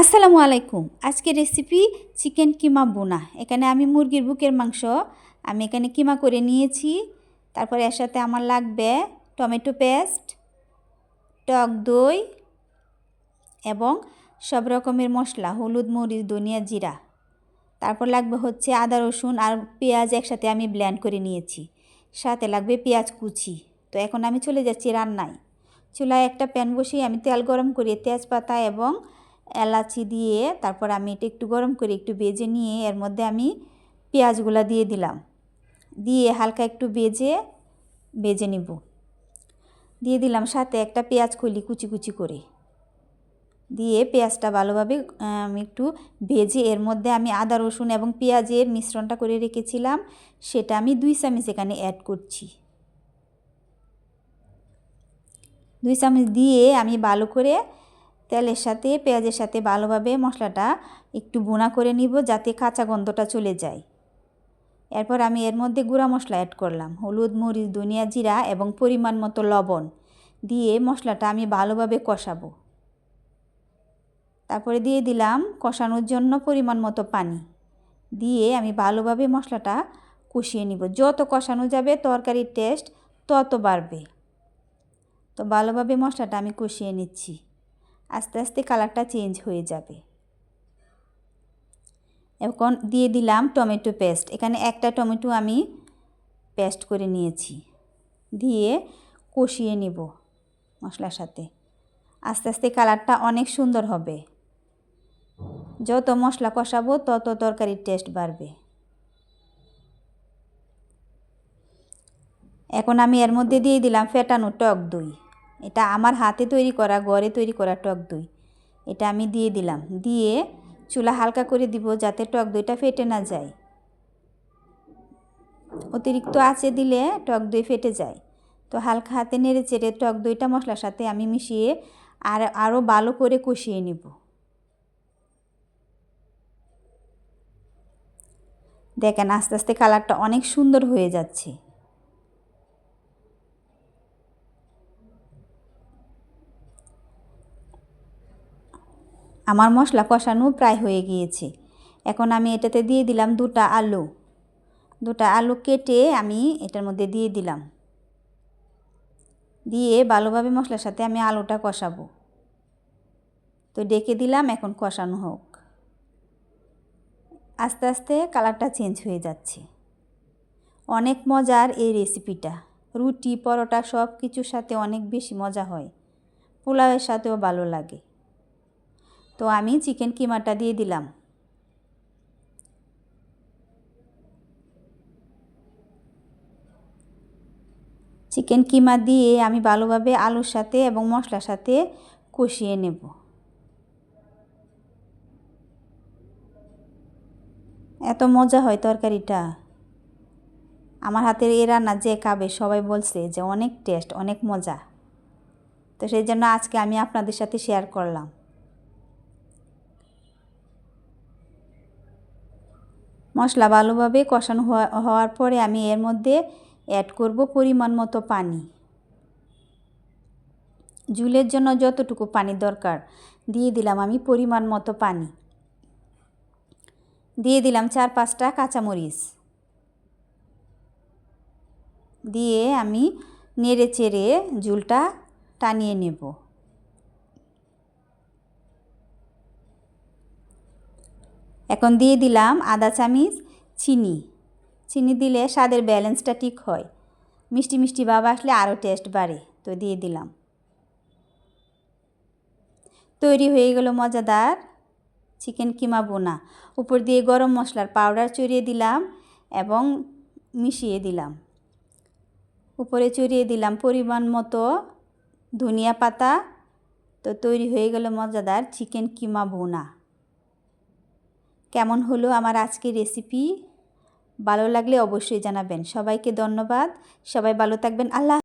আসসালামু আলাইকুম। আজকে রেসিপি চিকেন কিমা বোনা। এখানে আমি মুরগির বুকের মাংস। আমি এখানে কিমা করে নিয়েছি। তারপরে এর সাথে আমার লাগবে টমেটো পেস্ট, টক দই এবং সব রকমের মশলা, হলুদ, মরিচ, ধনিয়া জিরা। তারপর লাগবে হচ্ছে আদা, রসুন আর পেঁয়াজ একসাথে আমি ব্ল্যান্ড করে নিয়েছি। সাথে লাগবে পেঁয়াজ কুচি। তো এখন আমি চলে যাচ্ছি রান্নায়। চুলায় একটা প্যান বসিয়ে আমি তেল গরম করে তেজপাতা এবং এলাচি দিয়ে তারপর আমি এটা একটু গরম করে একটু বেজে নিয়ে এর মধ্যে আমি পেঁয়াজগুলা দিয়ে দিলাম। দিয়ে হালকা একটু বেজে বেজে নিব। দিয়ে দিলাম সাথে একটা পেঁয়াজ কলি কুচি কুচি করে। দিয়ে পেঁয়াজটা ভালোভাবে আমি একটু ভেজে এর মধ্যে আমি আদা, রসুন এবং পেঁয়াজের মিশ্রণটা করে রেখেছিলাম। সেটা আমি দুই চামচ এখানে অ্যাড করছি। দুই চামচ দিয়ে আমি ভালো করে তেলের সাথে, পেঁয়াজের সাথে ভালোভাবে মশলাটা একটু বোনা করে নিব যাতে কাঁচা গন্ধটা চলে যায়। এরপর আমি এর মধ্যে গুঁড়া মশলা অ্যাড করলাম, হলুদ, মরিচ, ধনিয়া জিরা এবং পরিমাণ মতো লবণ দিয়ে মশলাটা আমি ভালোভাবে কষাবো। তারপরে দিয়ে দিলাম কষানোর জন্য পরিমাণ মতো পানি দিয়ে আমি ভালোভাবে মশলাটা কষিয়ে নিব। যত কষানো যাবে তরকারির টেস্ট তত বাড়বে। তো ভালোভাবে মশলাটা আমি কষিয়ে নিচ্ছি। আস্তে আস্তে কালারটা চেঞ্জ হয়ে যাবে। এখন দিয়ে দিলাম টমেটো পেস্ট। এখানে একটা টমেটো আমি পেস্ট করে নিয়েছি। দিয়ে কষিয়ে নিব মশলার সাথে। আস্তে আস্তে কালারটা অনেক সুন্দর হবে। যত মশলা কষাবো, তত তরকারির টেস্ট বাড়বে। এখন আমি এর মধ্যে দিয়ে দিলাম ফেটানো টক দই। এটা আমার হাতে তৈরি করা, ঘরে তৈরি করা টক দই। এটা আমি দিয়ে দিলাম। দিয়ে চুলা হালকা করে দিব যাতে টক দইটা ফেটে না যায়। অতিরিক্ত আঁচে দিলে টক দই ফেটে যায়। তো হালকা হাতে নেড়ে চেড়ে টক দইটা মশলার সাথে আমি মিশিয়ে আর আরও ভালো করে কষিয়ে নিব। দেখেন আস্তে আস্তে কালারটা অনেক সুন্দর হয়ে যাচ্ছে। আমার মশলা কষানো প্রায় হয়ে গিয়েছে। এখন আমি এটাতে দিয়ে দিলাম দুটা আলু। দুটা আলু কেটে আমি এটার মধ্যে দিয়ে দিলাম। দিয়ে ভালোভাবে মশলার সাথে আমি আলুটা কষাবো। তো ডেকে দিলাম, এখন কষানো হোক। আস্তে আস্তে কালারটা চেঞ্জ হয়ে যাচ্ছে। অনেক মজার এই রেসিপিটা। রুটি, পরোটা সব কিছুর সাথে অনেক বেশি মজা হয়। পোলাওয়ের সাথেও ভালো লাগে। তো আমি চিকেন কিমাটা দিয়ে দিলাম। চিকেন কিমা দিয়ে আমি ভালোভাবে আলুর সাথে এবং মশলার সাথে কষিয়ে নেব। এত মজা হয় তরকারিটা। আমার হাতের এ রান্না যে খাবে সবাই বলছে যে অনেক টেস্ট, অনেক মজা। তো সেই জন্য আজকে আমি আপনাদের সাথে শেয়ার করলাম। মশলা ভালোভাবে কষানো হওয়ার পরে আমি এর মধ্যে অ্যাড করব পরিমাণ মতো পানি। ঝুলের জন্য যতটুকু পানি দরকার, দিয়ে দিলাম আমি পরিমাণ মতো পানি। দিয়ে দিলাম চার পাঁচটা কাঁচামরিচ। দিয়ে আমি নেড়ে চেড়ে ঝুলটা টানিয়ে নেব। এখন দিয়ে দিলাম আদা চামিচ, চিনি। চিনি দিলে স্বাদের ব্যালেন্সটা ঠিক হয়। মিষ্টি মিষ্টি ভাব আসলে আরও টেস্ট বাড়ে, তো দিয়ে দিলাম। তৈরি হয়ে গেল মজাদার চিকেন কিমা বোনা। উপর দিয়ে গরম মশলার পাউডার চড়িয়ে দিলাম এবং মিশিয়ে দিলাম। উপরে চড়িয়ে দিলাম পরিমাণ মতো ধনিয়া পাতা। তো তৈরি হয়ে গেল মজাদার চিকেন কিমা বোনা। কেমন হলো আমার আজকের রেসিপি ভালো লাগলে অবশ্যই জানাবেন। সবাইকে ধন্যবাদ। সবাই ভালো থাকবেন। আল্লাহ